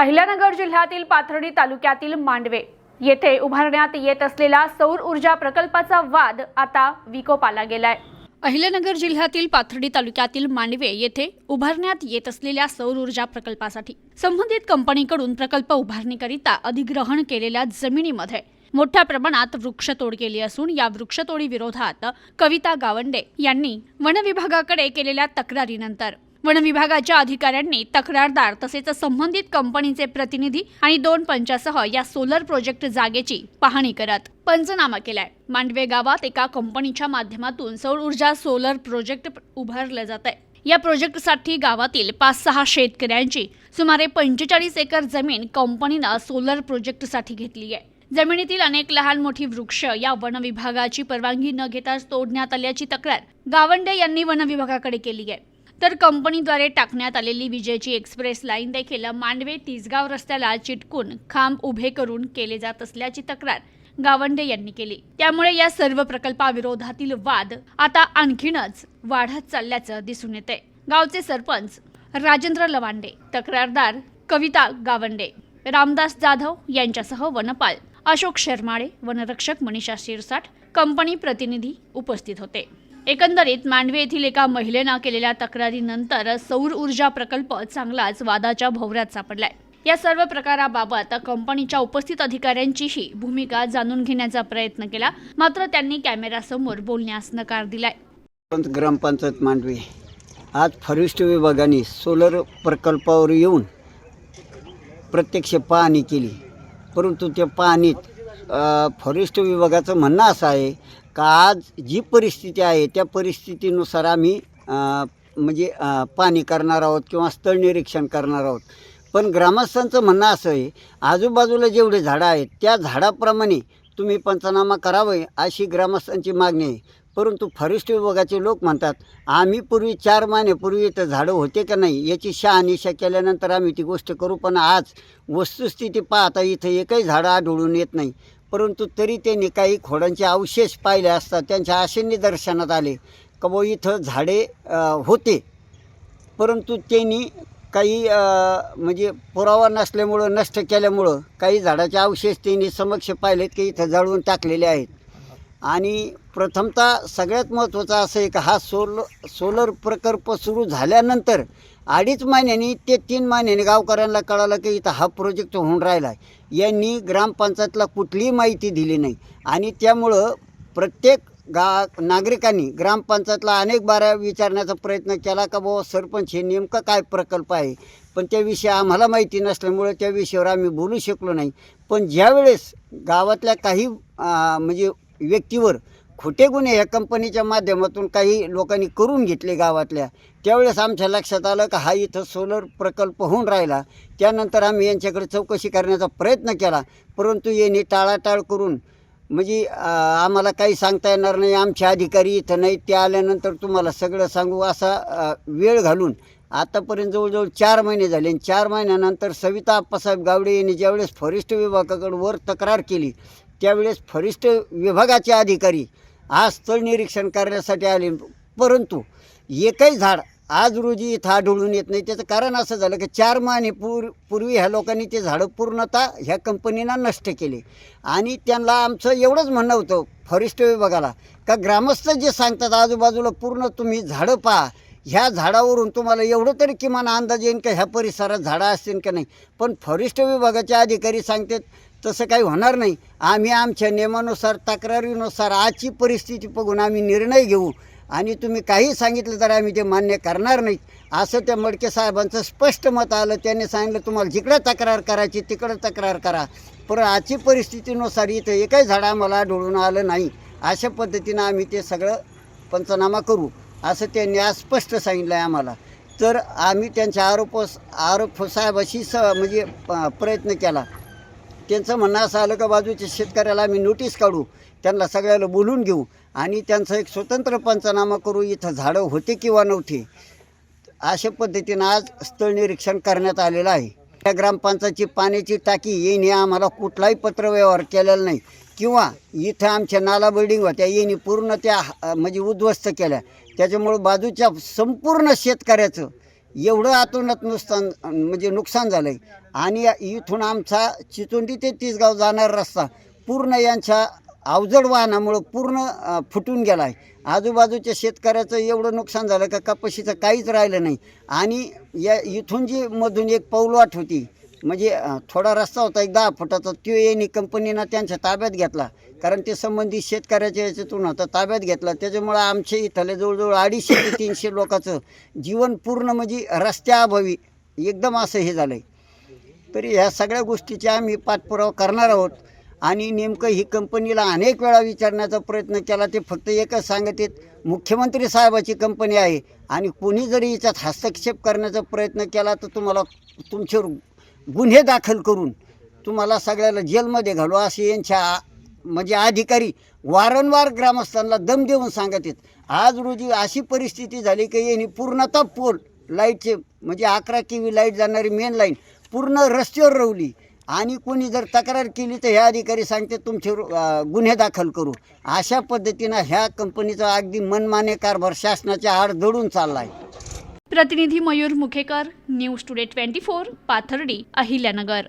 अहिल्यानगर जिल्ह्यातील पाथर्डी तालुक्यातील मांडवे येथे उभारण्यात येत असलेला सौर ऊर्जा प्रकल्पाचा वाद आता विकोपाला गेलाय. अहिल्यानगर जिल्ह्यातील पाथर्डी तालुक्यातील मांडवे येथे उभारण्यात येत असलेल्या सौर ऊर्जा प्रकल्पासाठी संबंधित कंपनीकडून प्रकल्प उभारणीकरिता अधिग्रहण केलेल्या जमिनीमध्ये मोठ्या प्रमाणात वृक्षतोड केली असून या वृक्षतोडी विरोधात कविता गावंडे यांनी वनविभागाकडे केलेल्या तक्रारीनंतर वन विभागाच्या अधिकाऱ्यांनी तक्रारदार तसेच संबंधित कंपनीचे प्रतिनिधी आणि दोन पंचासह या सोलर प्रोजेक्ट जागेची पाहणी करत पंचनामा केलाय. मांडवे गावात एका कंपनीच्या माध्यमातून सौर ऊर्जा सोलर प्रोजेक्ट उभारलं जात आहे या प्रोजेक्टसाठी गावातील पाच सहा शेतकऱ्यांची सुमारे पंचेचाळीस एकर जमीन कंपनीनं सोलर प्रोजेक्टसाठी घेतली आहे. जमिनीतील अनेक लहान मोठी वृक्ष या वन विभागाची परवानगी न घेताच तोडण्यात आल्याची तक्रार गावंडे यांनी वन विभागाकडे केली आहे. तर कंपनीद्वारे टाकण्यात आलेली विजयची एक्सप्रेस लाईन देखील मांडवे तिसगाव रस्त्याला चिटकून खांब उभे करून केले जात असल्याची तक्रार गावंडे यांनी केली. त्यामुळे या सर्व प्रकल्पाविरोधातील वाद आता आणखीनच वाढत चालल्याचं दिसून येते गावचे सरपंच राजेंद्र लवांडे तक्रारदार कविता गावंडे रामदास जाधव यांच्यासह वनपाल अशोक शर्माळे वनरक्षक मनीषा शिरसाट कंपनी प्रतिनिधी उपस्थित होते. एकंदरीत मांडवे येथील एका महिलेनं केलेल्या तक्रारीनंतर सौर ऊर्जा प्रकल्प चांगलाच वादाच्या भोवऱ्यात सापडलाय. या सर्व प्रकाराबाबत कंपनीच्या उपस्थित अधिकाऱ्यांचीही भूमिका जाणून घेण्याचा प्रयत्न केला. मात्र त्यांनी कॅमेरासमोर बोलण्यास नकार दिलाय. ग्रामपंचायत मांडवी. आज फॉरेस्ट विभागाने सोलर प्रकल्पावर येऊन प्रत्यक्ष पाहणी केली. परंतु त्या पाहणीत फॉरेस्ट विभागाचं म्हणणं असं आहे का आज जी परिस्थिती आहे त्या परिस्थितीनुसार आम्ही म्हणजे पाणी करणार आहोत किंवा स्थळ निरीक्षण करणार आहोत. पण ग्रामस्थांचं म्हणणं असं आहे आजूबाजूला जेवढे झाडं आहेत त्या झाडाप्रमाणे तुम्ही पंचनामा करावे अशी ग्रामस्थांची मागणी आहे. परंतु फॉरेस्ट विभागाचे लोक म्हणतात आम्ही पूर्वी चार महिन्यापूर्वी इथं झाडं होते का नाही याची शहानिशा केल्यानंतर आम्ही ती गोष्ट करू पण आज वस्तुस्थिती पाहता इथं एकही झाडं आढळून येत नाही. परंतु तरी त्यांनी काही खोडांचे अवशेष पाहिले असतात त्यांच्या असे निदर्शनात आले का बुवा इथं झाडे होते. परंतु त्यांनी काही म्हणजे पुरावा नसल्यामुळं नष्ट केल्यामुळं काही झाडाचे अवशेष त्यांनी समक्ष पाहिलेत की इथं जाळून टाकलेले आहेत. आणि प्रथमतः सगळ्यात महत्त्वाचा असं आहे का हा सोल सोलर प्रकल्प सुरू झाल्यानंतर अडीच महिन्यांनी ते तीन महिन्यांनी गावकऱ्यांना कळालं की इथं हा प्रोजेक्ट होऊन राहिला. आहे यांनी ग्रामपंचायतला कुठलीही माहिती दिली नाही. आणि त्यामुळं प्रत्येक गा नागरिकांनी ग्रामपंचायतला अनेक बाऱ्या विचारण्याचा प्रयत्न केला का बाबा सरपंच हे नेमकं काय प्रकल्प आहे? पण त्याविषयी आम्हाला माहिती नसल्यामुळे त्या विषयावर आम्ही बोलू शकलो नाही. पण ज्यावेळेस गावातल्या काही म्हणजे व्यक्तीवर खोटे गुन्हे ह्या कंपनीच्या माध्यमातून काही लोकांनी करून घेतले गावातल्या त्यावेळेस आमच्या लक्षात आलं का हा इथं सोलर प्रकल्प होऊन राहिला. त्यानंतर आम्ही यांच्याकडे चौकशी करण्याचा प्रयत्न केला परंतु यांनी टाळाटाळ करून म्हणजे आम्हाला काही सांगता येणार नाही आमचे अधिकारी इथं नाही ते आल्यानंतर तुम्हाला सगळं सांगू असा वेळ घालून आतापर्यंत जवळजवळ चार महिने झाले आणि चार महिन्यानंतर सविता आप्पासाहेब गावडे यांनी ज्यावेळेस फॉरेस्ट विभागाकडे वर तक्रार केली त्यावेळेस फॉरेस्ट विभागाचे अधिकारी आज स्थळ निरीक्षण करण्यासाठी आले. परंतु एकही झाड आज रोजी इथं आढळून येत नाही. त्याचं कारण असं झालं की चार महिने पूर पूर्वी ह्या लोकांनी ते झाडं पूर्णतः ह्या कंपनीनं नष्ट केले. आणि त्यांना आमचं एवढंच म्हणणं होतं फॉरेस्ट विभागाला का ग्रामस्थ जे सांगतात आजूबाजूला पूर्ण तुम्ही झाडं पहा. ह्या झाडावरून तुम्हाला एवढं तरी किमान अंदाज येईन का ह्या परिसरात झाडं असतील का नाही. पण फॉरेस्ट विभागाचे अधिकारी सांगतात तसं काही होणार नाही. आम्ही आमच्या नियमानुसार तक्रारीनुसार आजची परिस्थिती बघून आम्ही निर्णय घेऊ. आणि तुम्ही काही सांगितलं तर आम्ही ते मान्य करणार नाही. असं त्या मडके साहेबांचं स्पष्ट मत आलं. त्यांनी सांगितलं तुम्हाला जिकडं तक्रार करायची तिकडं तक्रार करा. पण आजची परिस्थितीनुसार इथं एकही झाड आम्हाला आढळून आलं नाही. अशा पद्धतीनं आम्ही ते सगळं पंचनामा करू. असं त्यांनी आज स्पष्ट सांगितलं आहे आम्हाला. तर आम्ही त्यांच्या आरोप आरोप साहेबाशी स म्हणजे प- प्रयत्न केला. त्यांचं म्हणणं असं आलं का बाजूच्या शेतकऱ्याला आम्ही नोटीस काढू त्यांना सगळ्याला बोलून घेऊ आणि त्यांचं एक स्वतंत्र पंचनामा करू इथं झाडं होते किंवा नव्हते. अशा पद्धतीनं आज स्थळ निरीक्षण करण्यात आलेलं आहे. त्या ग्रामपंचायतची पाण्याची टाकी येणे आम्हाला कुठलाही पत्रव्यवहार केलेला नाही. किंवा इथं आमच्या नाला बिल्डिंग होत्या येणे पूर्ण त्या म्हणजे उद्ध्वस्त केल्या. त्याच्यामुळं बाजूच्या संपूर्ण शेतकऱ्याचं एवढं आतोनात नुकसान म्हणजे नुकसान झालं आहे आणि इथून आमचा चिचोंडी ते तिसगाव जाणारा रस्ता पूर्ण यांच्या अवजड वाहनामुळं पूर्ण फुटून गेला आहे आजूबाजूच्या शेतकऱ्याचं एवढं नुकसान झालं का कपाशीचं काहीच राहिलं नाही. आणि या इथून जी मधून एक पाऊलवाट होती म्हणजे थोडा रस्ता होता एक दहा फुटाचा तो यांनी कंपनीनं त्यांच्या ताब्यात घेतला. कारण ते संबंधित शेतकऱ्याच्या याच्यातून होता ताब्यात घेतला. त्याच्यामुळं आमच्या इथले जवळजवळ अडीचशे ते तीनशे लोकांचं जीवन पूर्ण म्हणजे रस्त्याअभावी एकदम असं हे झालं आहे तरी ह्या सगळ्या गोष्टीचे आम्ही पाठपुरावा करणार आहोत. आणि नेमकं ही कंपनीला अनेक वेळा विचारण्याचा प्रयत्न केला. ते फक्त एकच सांगत आहेत मुख्यमंत्री साहेबाची कंपनी आहे. आणि कोणी जरी याच्यात हस्तक्षेप करण्याचा प्रयत्न केला तर तुम्हाला तुमच्यावर गुन्हे दाखल करून तुम्हाला सगळ्याला जेलमध्ये घालू असे यांच्या म्हणजे अधिकारी वारंवार ग्रामस्थांना दम देऊन सांगत आहेत. आज रोजी अशी परिस्थिती झाली की यांनी पूर्णतः पोल लाईटचे म्हणजे अकरा के व्ही लाइट जाणारी मेन लाईन पूर्ण रस्त्यावर रवली. आणि कोणी जर तक्रार केली तर हे अधिकारी सांगते तुमचे गुन्हे दाखल करू. अशा पद्धतीनं ह्या कंपनीचा अगदी मनमाने कारभार शासनाच्या आड दडून चालला आहे प्रतिनिधी Mayur Mukhekar news today twenty four Pathardi Ahilyanagar.